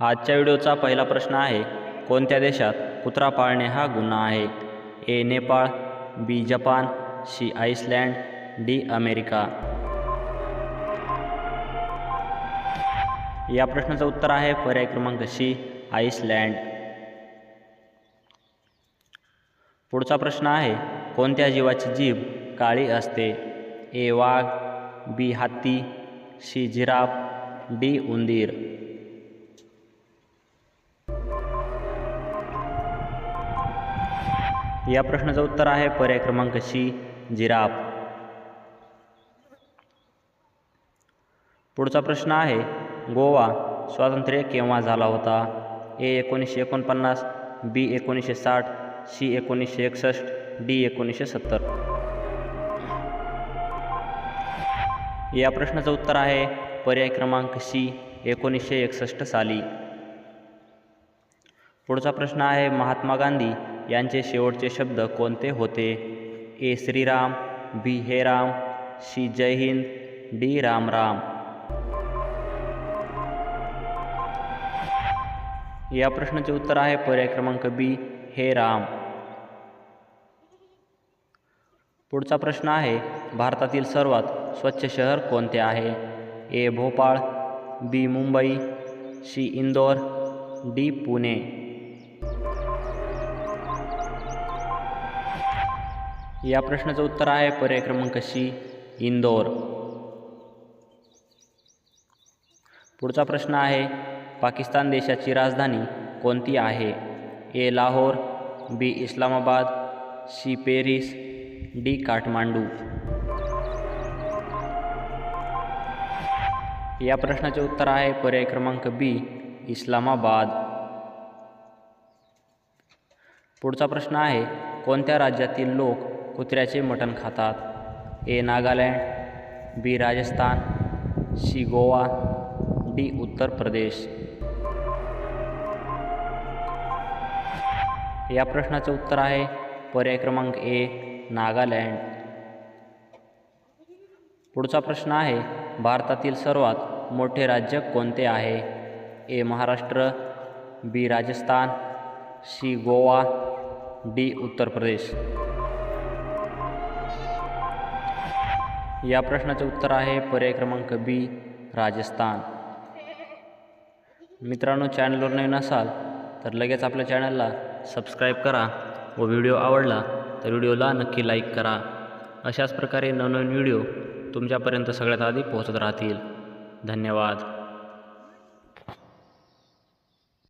आजच्या व्हिडिओचा पहिला प्रश्न आहे कोणत्या देशात कुत्रा पाळणे हा गुन्हा आहे? A Nepal B Japan C Iceland D America. या प्रश्नाचं उत्तर आहे पर्याय क्रमांक सी आईसलँड पुढचा प्रश्न आहे कोणत्या जीवाची जीभ काळी असते? ए वाघ बी हत्ती सी जिराफ डी उंदीर. या प्रश्नाचं उत्तर आहे पर्याय क्रमांक सी जिराफ. पुढचा प्रश्न आहे गोवा स्वातंत्र्य केव्हा झाला होता? ए एकोणीसशे एकोणपन्नास बी एकोणीसशे साठ सी एकोणीसशे एकसष्ट डी एकोणीसशे सत्तर. या प्रश्नाचं उत्तर आहे पर्याय क्रमांक सी एकोणीसशे एकसष्ट साली. पुढचा प्रश्न आहे महात्मा गांधी यांचे शेवटचे शब्द कोणते होते? ए श्रीराम बी हे राम सी जय हिंद डी राम राम. या प्रश्नाचे उत्तर आहे पर्याय क्रमांक बी हे राम. पुढचा प्रश्न आहे भारतातील सर्वात स्वच्छ शहर कोणते आहे? A Bhopal B Mumbai C Indore D Pune. या प्रश्नाचं उत्तर आहे पर्याय क्रमांक सी इंदोर. पुढचा प्रश्न आहे पाकिस्तान देशाची राजधानी कोणती आहे? A Lahore B Islamabad C Paris D Kathmandu. या प्रश्नाचे उत्तर आहे पर्याय क्रमांक बी इस्लामाबाद. पुढचा प्रश्न आहे कोणत्या राज्यातील लोक कुत्र्याचे मटण खातात. A Nagaland. B Rajasthan. C Goa. D Uttar Pradesh. या प्रश्नाचं उत्तर आहे पर्याय क्रमांक ए नागालँड. पुढचा प्रश्न आहे भारतातील सर्वात मोठे राज्य कोणते आहे? A Maharashtra. B Rajasthan. C Goa. D Uttar Pradesh. या प्रश्नाचे उत्तर आहे पर्याय क्रमांक बी राजस्थान. मित्रांनो चॅनलवर नवीन असाल तर लगेच आपल्या चॅनलला सबस्क्राईब करा व व्हिडिओ आवडला तर व्हिडिओला नक्की लाईक करा. अशाच प्रकारे नवनवीन व्हिडिओ तुमच्यापर्यंत सगळ्यात आधी पोहोचत राहतील. धन्यवाद.